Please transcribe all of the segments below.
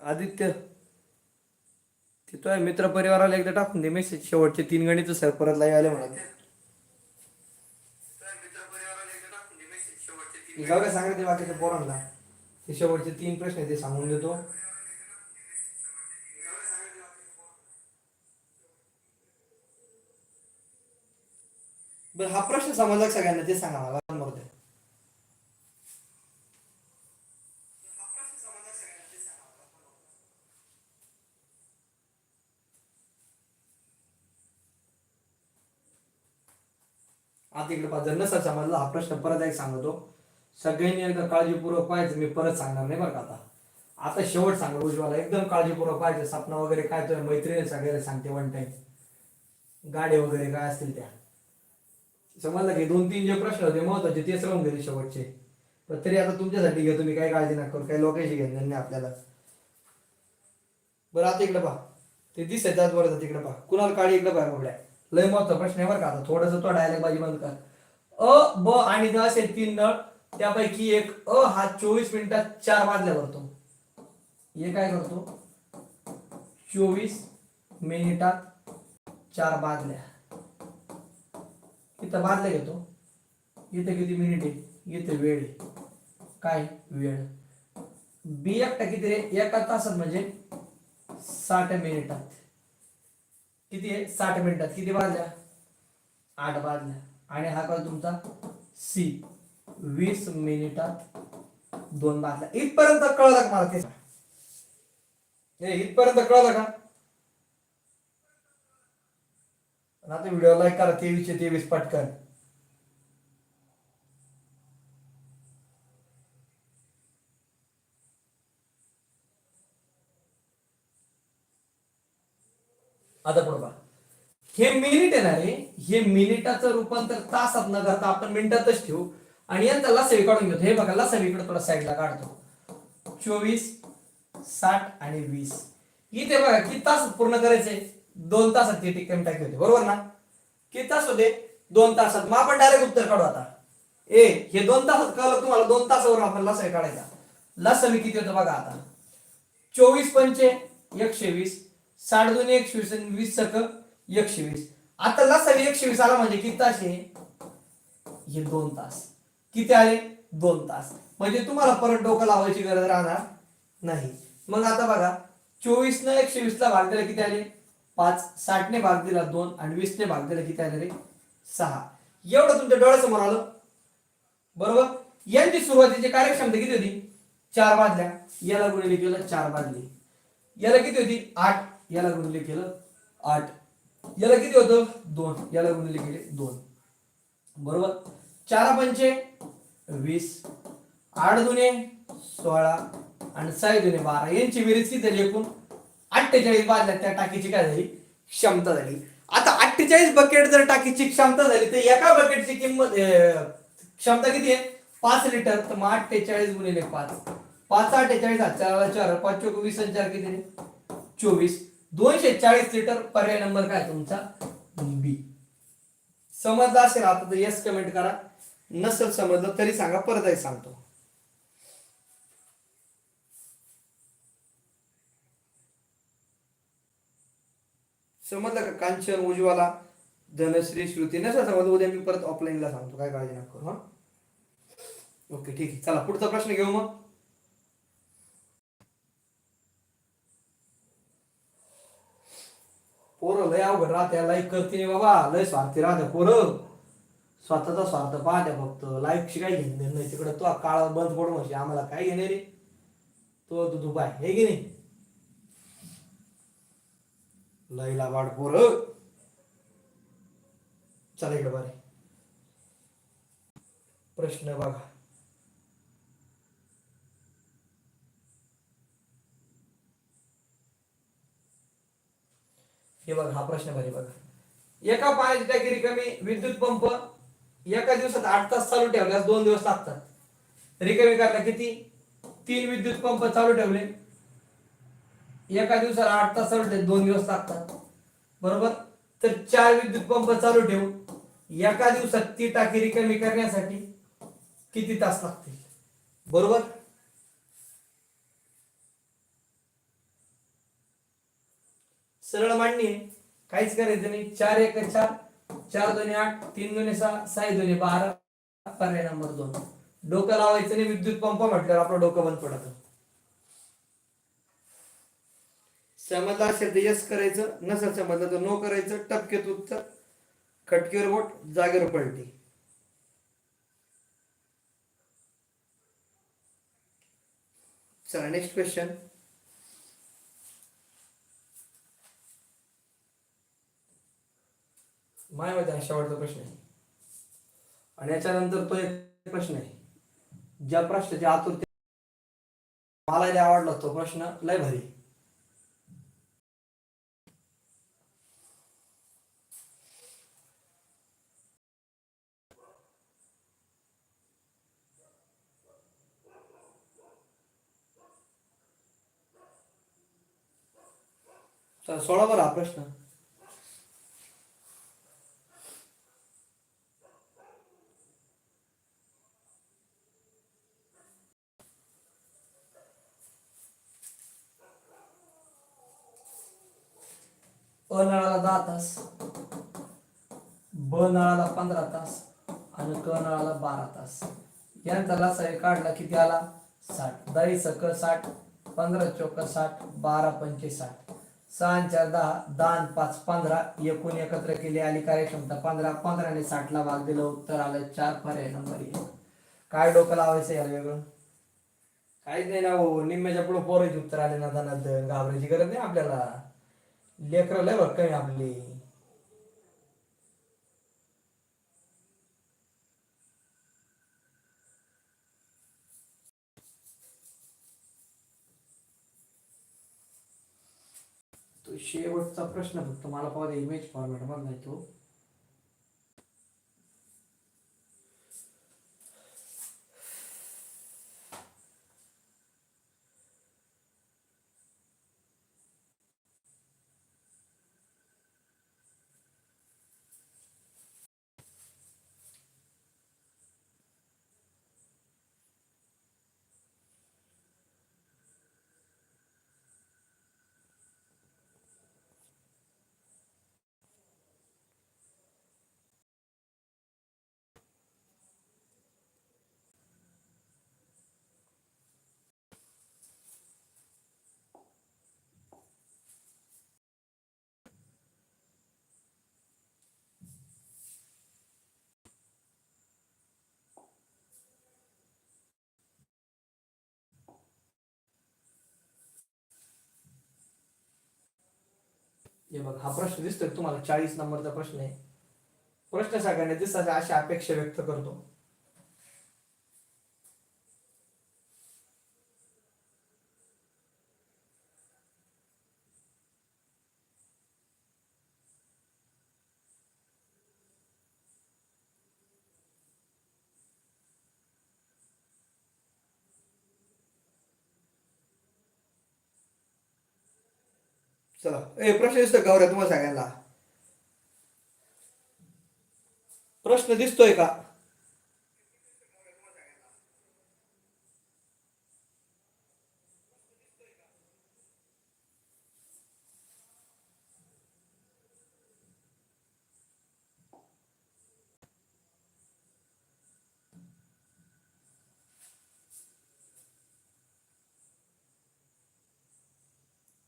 आदित्य ते तो मित्र परिवाराला एकदा टाकून दे मेसेज शेवटचे तीन गणित सर परत लाई आले म्हणा जाऊ का सांगा ते बाकीच्या पोरांना? ते शेवटचे तीन प्रश्न आहे ते सांगून देतो. बरं हा प्रश्न समजला सगळ्यांना? ते सांगा मला. आता इकडे पहा जर नसेल समजला हा प्रश्न परत एक सांगतो. सगळ्यांनी एकदा काळजीपूर्वक पाहायचं मी परत सांगणार नाही बरं का आता. आता शेवट सांगा उज्ज्वला एकदम काळजीपूर्वक पाहायचं सपना वगैरे काय तुझ्या मैत्रिणी सगळ्याला सांगते वन टाइम गाड्या वगैरे काय असतील त्या. समजलं की दोन तीन जे प्रश्न होते महत्त्वाचे तेच राहून गेले शेवटचे. पण तरी आता तुमच्यासाठी घेतो मी काही काळजी नका करू काही लोकांशी घेणार नाही आपल्याला. बरं आता इकडे पहा. ते दिसत त्याच बरं तिकडे पहा. कुणाला काळी इकडे पहा बघल्या लय महत्त्वाचा प्रश्न आहे बरं का. आता थोडस तो डायलेक्ट बाजी बंद कर. अ ब आणि द असे तीन नळ त्यापैकी एक अ हा चोवीस मिनिटात चार वाजल्या भरतो हे काय करतो? चोवीस मिनिटात चार बादल्या इथं बादल्या घेतो. इथं किती मिनिट आहे? इथं वेळ आहे. काय? वेळ. बी एकटा किती रे? एका तासात म्हणजे साठ मिनिटात. किती आहे? साठ मिनिटात. किती बाजल्या? आठ बाजल्या. आणि हा कॉल तुमचा सी. वीस मिनिटात दोन बाजल्या. इथपर्यंत कळलं का मला ते? इथपर्यंत कळलं का? आता व्हिडिओ लाईक करा तेवीसशे तेवीस पटकन. आता पुढे पहा. हे मिनिट आहे ना रे हे मिनिटाचं रूपांतर तासात न करता आपण मिनिटातच ठेवू आणि यांचा लसावी काढून घेतो. हे बघा लसावी थोडा साईडला काढतो. चोवीस साठ आणि वीस. इथे बघा किती तास पूर्ण करायचे? दोन तासात ते टिकम टाकी होते. बरोबर ना? किती तास होते? दोन तासात. मग आपण डायरेक्ट उत्तर काढू आता. ए हे दोन तासात कळलं तुम्हाला? दोन तासावर आपण लसावी काढायचा. लसावी किती होतं बघा आता? चोवीस पंचे एकशे वीस. साठ दोन एकशे वीस आणि वीस सक एकशे वीस. आता लसावी एकशे वीस आला म्हणजे किती तास हे? दोन तास. किती आले? दोन तास. म्हणजे तुम्हाला परत डोकं लावायची गरज राहणार नाही. मग आता बघा चोवीस न एकशे वीस ला भाग दिला किती आले? पाच. साठ ने भाग दिला दोन आणि वीस ने भाग दिला किती आले रे? सहा. एवढं तुमच्या डोळ्यासमोर आलं. बरोबर? यांची सुरुवातीची कार्यक्षमता किती होती? चार बादल्या याला गुणिले केलं चार बादली याला किती होती? आठ. याला गुणिले केलं आठ. याला किती होतं? दोन. याला गुणिले केले दोन. बरोबर? चार पंचे वीस. आठ दुने सोळा आणि सहा दुने बारा. यांची बेरीज किती झाली एकूण? अठ्ठेचाळीस बाजल्या. त्या टाकीची काय झाली? क्षमता झाली. आता अठ्ठेचाळीस बकेट जर टाकीची क्षमता झाली तर एका बकेटची किंमत क्षमता किती आहे? पाच लिटर तर मग अठ्ठेचाळीस गुणिले पाच. पाच अठ्ठेचाळीस चार चार पाच चोवीस आणि चार किती चोवीस. दोनशे चाळीस लिटर पर्याय नंबर काय तुमचा? बी. समजलं असेल आता तर येस कमेंट करा. नसेल समजलं तरी सांगा परत आहे सांगतो. समजलं का? कांचन उज्ज्वला धनश्री श्रुती. नसेल समजलं उद्या मी परत ऑफलाईनला सांगतो. काय काळजी नका करू हा? ओके ठीक आहे. चला पुढचा प्रश्न घेऊ मग. पोरं लय अवघड राहते लाईक करते नाही बाबा. लय स्वार्थी राहते पोरं. स्वतःचा स्वार्थ पाहते फक्त. लाईफची काही घेणं नाही. तिकडे तो काळ बंद पडून म्हणजे आम्हाला काय घेणे रे? तो तू दुपाय हे की नाही? लईला वाट पोर. चला इकडे बरे. प्रश्न बघा. हे बघा हा प्रश्न भारी बघा. एका पाण्याची टाकी रिकामी विद्युत पंप एका दिवसात आठ तास चालू ठेवल्यास दोन दिवस लागतात. रिकामी करायला किती? तीन विद्युत पंप चालू ठेवले. एका दिवसात आठ तास चालू ठेवले दोन दिवस लागतात. बरोबर? तर चार विद्युत पंप चालू ठेवू एका दिवसात ती टाकी रिकामी करण्यासाठी किती तास लागतील? बरोबर? सरळ मांडणी आहे. काहीच करायचं नाही. चार एक चार. चार दोन्ही आठ तीन दोन्ही सहा सहा दोन्ही बारा. पर्याय नंबर दोन. डोकं लावायचं नाही विद्युत पंप म्हटल्यावर आपलं डोकं बंद पडत. समजला असेल तर यस करायचं नसेल समजलं तर नो करायचं टपकेत उत्तर खटकीवर बोट जागेवर पलटी. चला नेक्स्ट क्वेश्चन मायामध्ये हा शेवटचा प्रश्न आहे. आणि याच्यानंतर तो एक प्रश्न आहे. ज्या प्रश्नाची आतुरते मला लय आवडला तो प्रश्न लय भारी. सोळा बरं हा प्रश्न. अ नळाला दहा तास ब नळाला पंधरा तास आणि क नळाला बारा तास. यांचा लसाई काढला किती आला? साठ. दही सक साठ पंधरा चौक साठ बारा पंचे साठ. सहा चार दहा दहा पाच पंधरा एकूण एकत्र केली आली कार्यक्षमता पंधरा. पंधराने साठला भाग दिलं उत्तर आलं चार पर्याय नंबर एक. काय डोकं लावायचं याला वेगळं? काहीच नाही ना हो निम्म्याच्या पुढे पोरायचे उत्तर आले ना धनात घाबरायची गरज नाही आपल्याला. लेकराला लय बघ काय तो शेवटचा प्रश्न फक्त मला पाहू इमेज फॉर्मॅट मधला तो. हे बघ हा प्रश्न दिसतोय तुम्हाला? चाळीस नंबरचा प्रश्न आहे. प्रश्न सगळ्यांनी दिसतात अशी अपेक्षा व्यक्त करतो. चला. ए प्रश्न दिसतोय गौऱ्या? तुम्हाला सगळ्यांना प्रश्न दिसतोय का?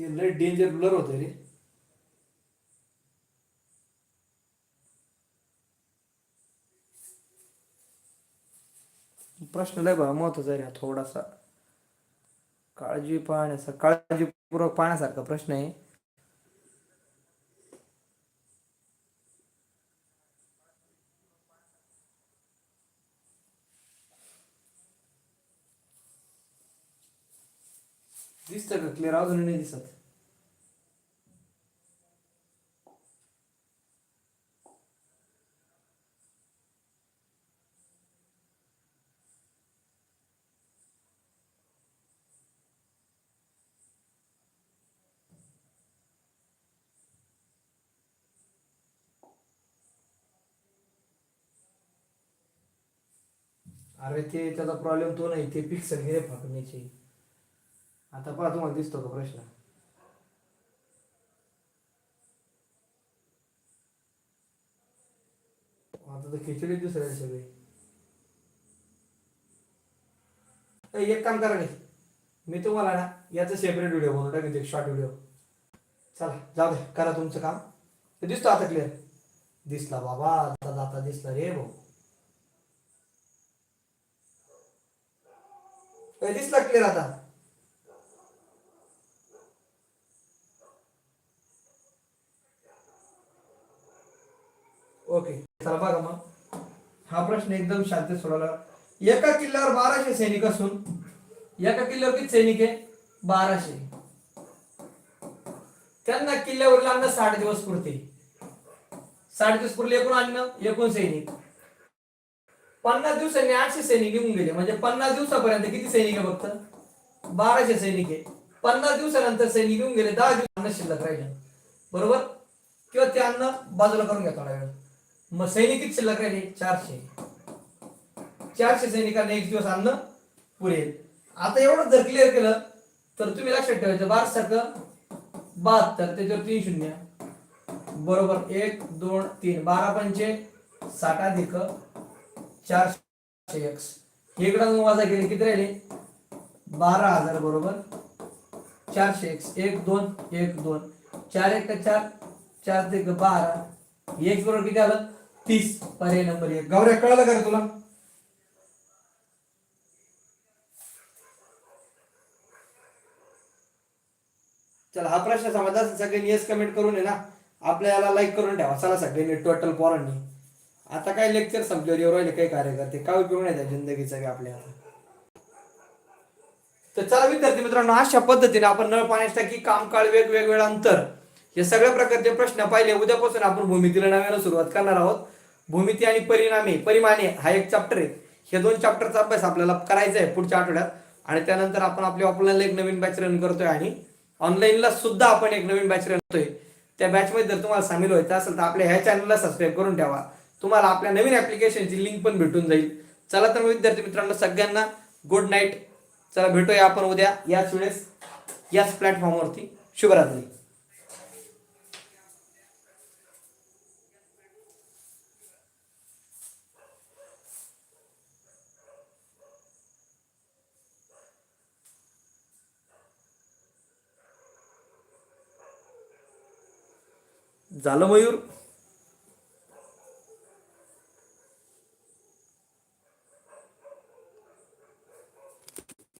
ते लय डेंजर ब्लर होते रे. प्रश्न लय बघा महत्त्वाचा आहे हा थोडासा. काळजी पाहण्याचा काळजीपूर्वक पाहण्यासारखा प्रश्न आहे दिसतं का क्लिअर अजून नाही दिसत. अरे ते त्याचा प्रॉब्लेम तो नाही ते पिक्सल गेले फाकण्याची आता पहा तुम्हाला दिसतो का प्रश्न? आता तर खिचडी दुसऱ्या सगळी एक काम करा नाही मी तुम्हाला ना याचा सेपरेट व्हिडिओ बोलतो टाकेन एक शॉर्ट व्हिडिओ चला जाऊ दे करा तुमचं काम. ते दिसतो आता क्लिअर दिसला बाबा आता दाता दिसला रे भाऊ. दिसला क्लिअर आता? प्रश्न एकदम शांत सोडवला एका किल्ल्यावर बाराशे सैनिक असून एका किल्ल्यावर किती सैनिक आहे? बाराशे. त्यांना किल्ल्यावर अन्न साठ दिवस पुरते. साठ दिवस पुरले एकूण अन्न एकूण सैनिक. पन्नास दिवसांनी आठशे सैनिक येऊन गेले. म्हणजे पन्नास दिवसापर्यंत किती सैनिक आहे फक्त? बाराशे सैनिक आहे. पन्नास दिवसानंतर सैनिक येऊन गेले दहा दिवस अन्न शिल्लक राहिले. बरोबर? किंवा ते अन्न बाजूला करून घ्या थोडा वेळ. मग सैनिक किती शिल्लक राहिले? चारशे. चारशे सैनिकांना एक दिवस अन्न पुरेल. आता एवढं जर क्लिअर केलं तर तुम्ही लक्षात ठेवायचं बारा बहात्तर त्याच्यावर तीन शून्य. बरोबर एक दोन तीन. बारा पंचे साठ अधिक चारशे एक्स. इकडं वाजा केले किती राहिले? बारा हजार बरोबर. चारशे एक्स. एक दोन एक दोन. चार एक चार. चार ते बारा. एक बरोबर किती आलं? तीस. पर्याय नंबर एक. गौऱ्या कळलं का तुला? चला हा प्रश्न समजला सगळ्यांनी येस कमेंट करून आहे ना आपल्याला लाईक करून ठेवा. चला सगळ्यांनी टोटल पोरांनी. आता काय लेक्चर संपल्यावर येऊ राहिले काही कार्यकर्ते. काय उपयोग नाही त्या जिंदगीचा बी आपल्याला. तर चला विद्यार्थी मित्रांनो अशा पद्धतीने आपण नळ पाण्याची टाकी कामकाळ वेग वेगवेगळं अंतर हे सगळ्या प्रकारचे प्रश्न पाहिले. उद्यापासून आपण भूमितीला नव्यानं सुरुवात करणार आहोत. भूमिती आणि परिणामे परिमाणे हा एक चॅप्टर आहे. हे दोन चॅप्टरचा अभ्यास आपल्याला करायचा आहे पुढच्या आठवड्यात. आणि त्यानंतर आपण आपल्या ऑफलाईनला एक नवीन बॅच रन करतोय आणि ऑनलाईनला सुद्धा आपण एक नवीन बॅच रनतोय. त्या बॅचमध्ये जर तुम्हाला सामील व्हायचं असेल तर आपल्या ह्या चॅनलला सबस्क्राईब करून ठेवा. तुम्हाला आपल्या नवीन ॲप्लिकेशनची लिंक पण भेटून जाईल. चला तर मग विद्यार्थी मित्रांनो सगळ्यांना गुड नाईट चला भेटूया आपण उद्या. याच वेळेस याच प्लॅटफॉर्मवरती शुभरात्री. झालं मयूर?